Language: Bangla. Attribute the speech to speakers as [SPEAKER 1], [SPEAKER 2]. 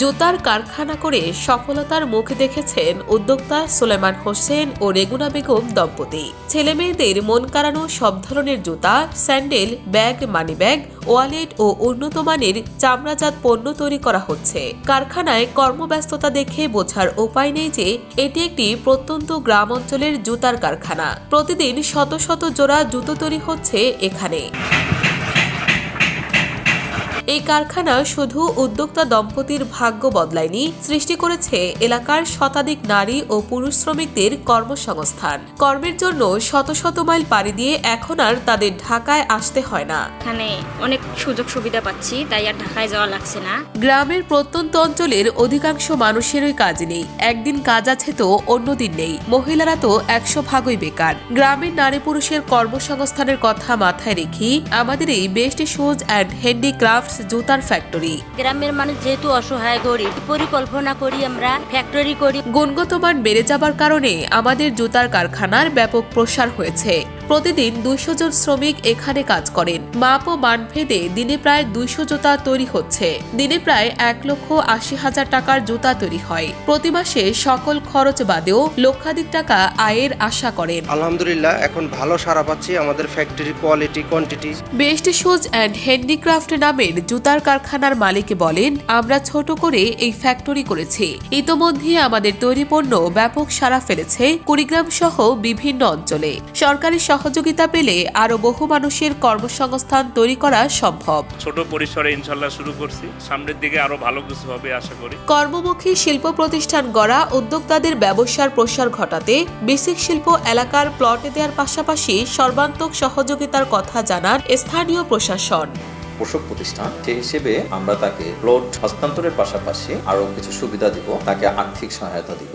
[SPEAKER 1] জুতার কারখানা করে সফলতার মুখ দেখেছেন উদ্যোক্তা সুলেমান হোসেন ও রেগুনা বেগম দম্পতি। ছেলে মেয়েদের মন কাড়ানো সব ধরনের জুতা, sandal, bag money bag wallet ও উন্নত মানের চামড়াজাত পণ্য তৈরি করা হচ্ছে। কারখানায় কর্মব্যস্ততা দেখে বোঝার উপায় নেই যে এটি একটি প্রত্যন্ত গ্রাম অঞ্চলের জুতার কারখানা। প্রতিদিন শত শত জোড়া জুতো তৈরি হচ্ছে এখানে। এই কারখানা শুধু উদ্যোক্তা দম্পতির ভাগ্য বদলায়নি সৃষ্টি করেছে এলাকার শতাধিক নারী ও পুরুষ শ্রমিকদের কর্মসংস্থান। কর্মের জন্য শত শত মাইল পাড়ি দিয়ে এখন আর তাদের ঢাকায় আসতে হয় না।
[SPEAKER 2] এখানে অনেক সুযোগ সুবিধা পাচ্ছি তাই আর ঢাকায় যাওয়া লাগছে না।
[SPEAKER 1] গ্রামের প্রত্যন্ত অঞ্চলের অধিকাংশ মানুষেরই কাজ নেই। একদিন কাজ আছে তো অন্যদিন নেই। মহিলারা তো একশো ভাগই বেকার। গ্রামের নারী পুরুষের কর্মসংস্থানের কথা মাথায় রেখেই আমাদের এই বেস্ট শুজ অ্যান্ড হ্যান্ডিক্রাফটস জুতার ফ্যাক্টরি
[SPEAKER 3] গ্রামের মানুষ যেহেতু অসহায় গরিব পরিকল্পনা করি আমরা ফ্যাক্টরি করি।
[SPEAKER 1] গুণগত মান বেড়ে যাবার কারণে আমাদের জুতার কারখানার ব্যাপক প্রসার হয়েছে। প্রতিদিন দুইশো জন শ্রমিক এখানে কাজ করেন। মাপ ও মানভেদে দিনে প্রায় দুইশো জুতা তৈরি হচ্ছে। দিনে প্রায় এক লক্ষ আশি হাজার টাকার জুতা তৈরি হয়। প্রতি মাসে সকল খরচ বাদেও লক্ষাধিক টাকা আয়ের আশা করেন।
[SPEAKER 4] আলহামদুলিল্লাহ এখন ভালো সারা পাচ্ছি আমাদের factory quality quantity
[SPEAKER 1] best shoes and handicraft নামের জুতার কারখানার মালিক বলেন আমরা ছোট করে এই ফ্যাক্টরি করেছি। ইতোমধ্যে আমাদের তৈরি পণ্য ব্যাপক সাড়া ফেলেছে কুড়িগ্রাম সহ বিভিন্ন অঞ্চলে। সরকারি সহযোগিতা পেলে আরও বহু মানুষের কর্মসংস্থান তৈরি করা সম্ভব।
[SPEAKER 5] ছোট পরিসরে ইনশাল্লাহ শুরু করছি। সামনের দিকে আরও ভালো কিছু হবে আশা করি।
[SPEAKER 1] কর্মমুখী শিল্প প্রতিষ্ঠান গড়া উদ্যোক্তাদের ব্যবসার প্রসার ঘটাতে বেসিক শিল্প এলাকার প্লটে দেওয়ার পাশাপাশি সর্বান্তক সহযোগিতার কথা জানান স্থানীয় প্রশাসন।
[SPEAKER 6] পোষক প্রতিষ্ঠান সেই হিসেবে আমরা তাকে প্লট হস্তান্তরের পাশাপাশি আরও কিছু সুবিধা দিব তাকে আর্থিক সহায়তা দিব।